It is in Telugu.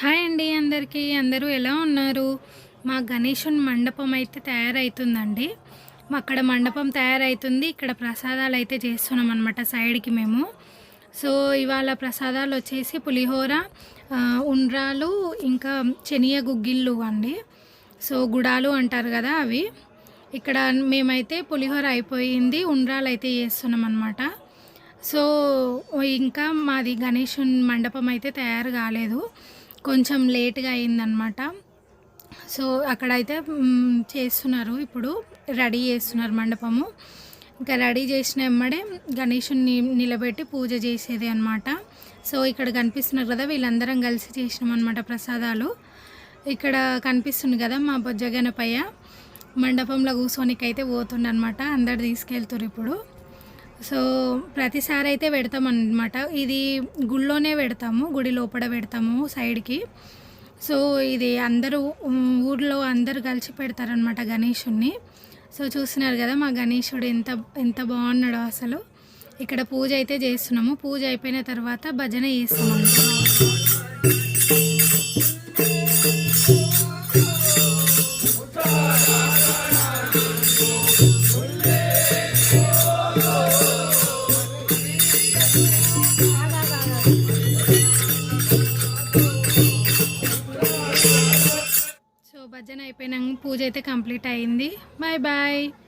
హాయ్ అండి అందరికీ. అందరూ ఎలా ఉన్నారు? మా గణేషుని మండపం అయితే తయారవుతుందండి మా అక్కడ మండపం తయారవుతుంది ఇక్కడ ప్రసాదాలు అయితే చేస్తున్నాం అనమాట సైడ్కి మేము. సో ఇవాళ ప్రసాదాలు వచ్చేసి పులిహోర ఉండ్రాలు ఇంకా శనియ గుగ్గిళ్ళు అండి. సో గుడాలు అంటారు కదా అవి. ఇక్కడ మేమైతే పులిహోర అయిపోయింది. ఉండ్రాలు అయితే చేస్తున్నాం అనమాట సో ఇంకా మాది గణేషుని మండపం అయితే తయారు కాలేదు. కొంచెం లేట్గా అయిందనమాట సో అక్కడైతే చేస్తున్నారు. ఇప్పుడు రెడీ చేస్తున్నారు మండపము. ఇంకా రెడీ చేసిన ఎమ్మడే గణేషుని నిలబెట్టి పూజ చేసేది అనమాట సో ఇక్కడ కనిపిస్తున్నారు కదా వీళ్ళందరం కలిసి చేసినాం అనమాట ప్రసాదాలు. ఇక్కడ కనిపిస్తుంది కదా మా బొజ్జ గణపయ్య. మండపంలో కూర్చోనికి అయితే పోతుండనమాట అందరు తీసుకెళ్తారు ఇప్పుడు. సో ప్రతిసారి అయితే పెడతాం అనమాట ఇది గుళ్ళోనే పెడతాము గుడి లోపల పెడతాము సైడ్కి. సో ఇది అందరూ ఊర్లో అందరు కలిసి పెడతారనమాట గణేషుణ్ణి. సో చూస్తున్నారు కదా మా గణేషుడు ఎంత ఎంత బాగున్నాడో అసలు. ఇక్కడ పూజ అయితే చేస్తున్నాము. పూజ అయిపోయిన తర్వాత భజన చేస్తున్నాము. భజన అయిపోయినాక పూజ అయితే కంప్లీట్ అయింది. Bye bye